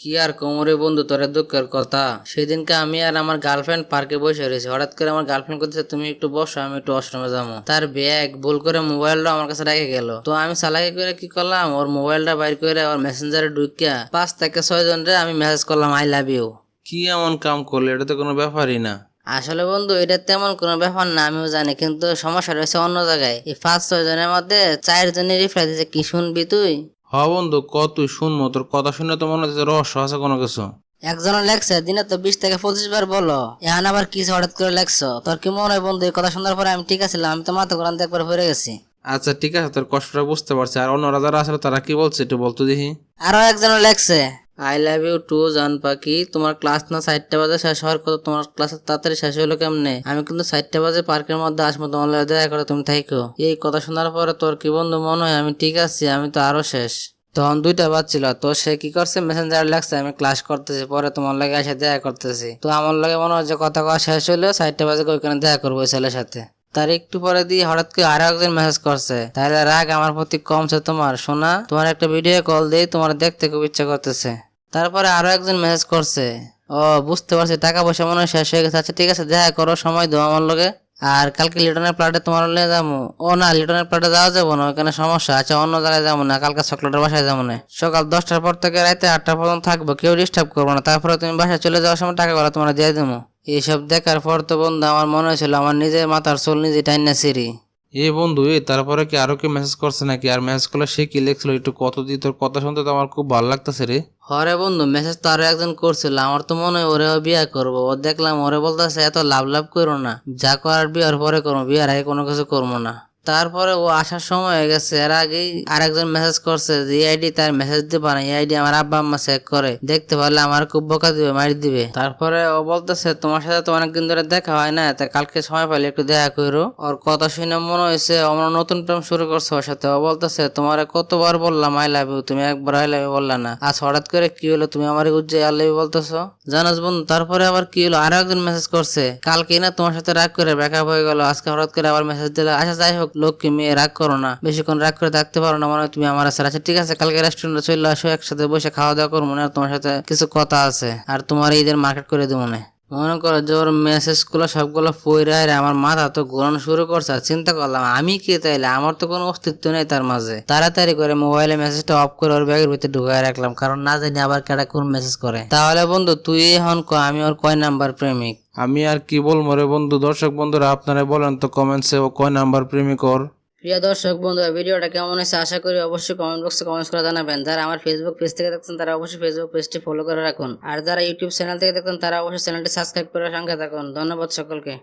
কি আর কোমরে বন্ধু তোর দুঃখের কথা। সেদিনকে আমি আর আমার গার্লফ্রেন্ড পার্কে বসে রয়েছি। হঠাৎ করে আমার গার্লফ্রেন্ড করতেছে তুমি একটু বসো আমি একটু অষ্টমে যাব। তার ব্যাগ ভুল করে মোবাইলটা আমার কাছে রেখে গেল। তো আমি চালাকি করে কি করলাম? ওর মোবাইলটা বাইর করে ওর মেসেঞ্জারে ঢুকিয়া পাঁচ থেকে ছয় জনরে আমি মেসেজ করলাম আই লাভ ইউ কি এমন কাম করলে? এটা তো কোনো ব্যাপারই না। আসলে বন্ধু এটা তেমন কোনো ব্যাপার না আমিও জানি। কিন্তু সমস্যা রয়েছে অন্য জায়গায়। এই পাঁচ ছয় জনের মধ্যে চার জনের রিপ্লাই দিচ্ছে কি শুনবি তুই? হ বন্ধু কত শুনব? তোর কথা শুনে তো মনে হচ্ছে রহস্য আছে কোনো কিছু। একজনের লেখছে দিনে তো বিশ থেকে পঁচিশ বার বলো। এখন আবার কি হঠাৎ করে লেখছো? তোর কি মনে হয় বন্ধু এই কথা শোনার পরে আমি ঠিক আছিলাম আমি তো মাথা করান একবার ভরে গেছি। আচ্ছা ঠিক আছে তোর কষ্টটা বুঝতে পারছি। আর অন্যরা যারা আসলে তারা কি বলছে একটু বলতো দেখি। আরও একজনের লেখছে আই লাভ ইউ টু জান পাখি তোমার ক্লাস না চারটা বাজে শেষ হওয়ার কথা, তোমার ক্লাস তাড়াতাড়ি শেষ হলো কেমনে? আমি কিন্তু চারটা বাজে পার্কের মধ্যে আসব, তোমার দেখা করে তুমি থাইকো এই কথা শোনার পরে তোর কি বন্ধু মনে হয়? আমি ঠিক আছি, আমি তো আরও শেষ। তখন দুইটা বাজছিল, তো সে কি করছে? মেসেঞ্জার লাগছে আমি ক্লাস করতেছি, পরে তোমার লাগে এসে দেখা করতেছি। তো আমার লাগে মনে হয় যে কথা কথা শেষ হলো চারটা বাজে ওইখানে দেখা করব ছেলের সাথে। তার একটু পরে দিয়ে হঠাৎ করে আরও একজন মেসেজ করছে তাহলে রাগ আমার প্রতি কমছে তোমার? শোনা, তোমার একটা ভিডিও কল দিয়ে তোমার দেখতে খুব ইচ্ছা করতেছে। তারপরে আরও একজন মেসেজ করছে। ও, বুঝতে পারছি, টাকা পয়সা মনে শেষ হয়ে গেছে। আচ্ছা ঠিক আছে, দেখা করো, সময় দাও আমার লোকে আর কালকে লিটনের প্লাটে তোমার নিয়ে যাব। ও না লিটনের প্লাটে যাওয়া যাব না ওখানে সমস্যা। আচ্ছা অন্য জায়গায় যাব না, কালকে চকলেটের বাসায় যাব না। সকাল দশটার পর থেকে রাতে আটটা পর্যন্ত থাকব, কেউ ডিস্টার্ব করব না। তারপরে তুমি বাসায় চলে যাওয়ার সময় টাকা গুলো তোমার দিয়ে দেবো। এইসব দেখার পর তো বন্ধু, আমার মনে হয়েছিল আমার নিজের মাথার চুল নিজে টাইনা সিঁড়ি এ বন্ধু, এ, তারপরে কি আরও কি মেসেজ করছে নাকি? আর মেসেজ করলে সে কি লিখছিল? একটু কত দিয়ে তোর কথা শুনতে তো আমার খুব ভালো লাগতেছে রে। হরে বন্ধু মেসেজ তো আরও একজন করছিল। আমার তো মনে হয় ওরেও বিয়া করব। ও দেখলাম ওরে বলতেছে, এত লাভ লাভ করো না। যা করার বিয়ার পরে করব বিয়ার আগে কোনো কিছু করব না। তারপরে ও আসার সময় হয়ে গেছে। এর আগেই আরেকজন মেসেজ করছে যে আইডি তার মেসেজ দিবা না। এই আইডি আমার আব্বা আম্মা চেক করে। দেখতে পারলে আমার খুব বোকা দিবে মারি দিবে। তারপরে ও বলতেছে, তোমার সাথে তো অনেকদিন ধরে দেখা হয় না। তা কালকে সময় পাইলে একটু দেখা করো ওর কথা শুনে মনে হয়েছে, আমরা নতুন প্রেম শুরু করছে ওর সাথে। ও বলতেছে, তোমার কতবার বললাম আই লাভ ইউ তুমি একবার আই লাভ ইউ বললা না। আজ হঠাৎ করে কি হলো? তুমি আমার উজ্জে আই লাভ ইউ বলতেছো? জানাস বন্ধু, তারপরে আবার কি হলো? আরও একজন মেসেজ করছে কালকে না তোমার সাথে রাগ করে ব্যাকআপ হয়ে গেল। আজকে হঠাৎ করে আবার মেসেজ দিলে। আচ্ছা যাই হোক লক্ষ্মী মেয়ে রাগ করো না। বেশিক্ষণ রাগ করে থাকতে পারো না মনে হয় তুমি আমার আছে আচ্ছা ঠিক আছে, কালকে রেস্টুরেন্টে চলে আসো, একসাথে বসে খাওয়া দাওয়া করব না তোমার সাথে কিছু কথা আছে। আর তোমার ঈদের মার্কেট করে দেবো না মনে করো যে ওর মেসেজগুলো সবগুলো পইরা আমার মাথা তো ঘোরানো শুরু করছে, আর চিন্তা করলাম, আমি কে তাইলে? আমার তো কোনো অস্তিত্ব নেই তার মাঝে। তাড়াতাড়ি করে মোবাইলে মেসেজটা অফ করে ওর ব্যাগের ভিতরে ঢুকায় রাখলাম, কারণ না জানি আবার কেটা কোন মেসেজ করে। তাহলে বন্ধু, তুই এখন ক, আমি ওর কয় নাম্বার প্রেমিক? আমি আর কি বলব রে বন্ধু, দর্শক বন্ধুরা আপনারা বলেন তো কমেন্টসে ও কয় নাম্বার প্রেমিক ওর? প্রিয় দর্শক বন্ধু ভিডিওটা কেমন হয়েছে আশা করি অবশ্যই কমেন্ট বক্সে কমেন্টস করে জানাবেন। যারা আমার ফেসবুক পেজ থেকে দেখছেন, তারা অবশ্যই ফেসবুক পেজটি ফলো করে রাখুন। আর যারা ইউটিউব চ্যানেল থেকে দেখছেন, তারা অবশ্যই চ্যানেলটি সাবস্ক্রাইব করে সঙ্গে থাকুন। ধন্যবাদ সকলকে।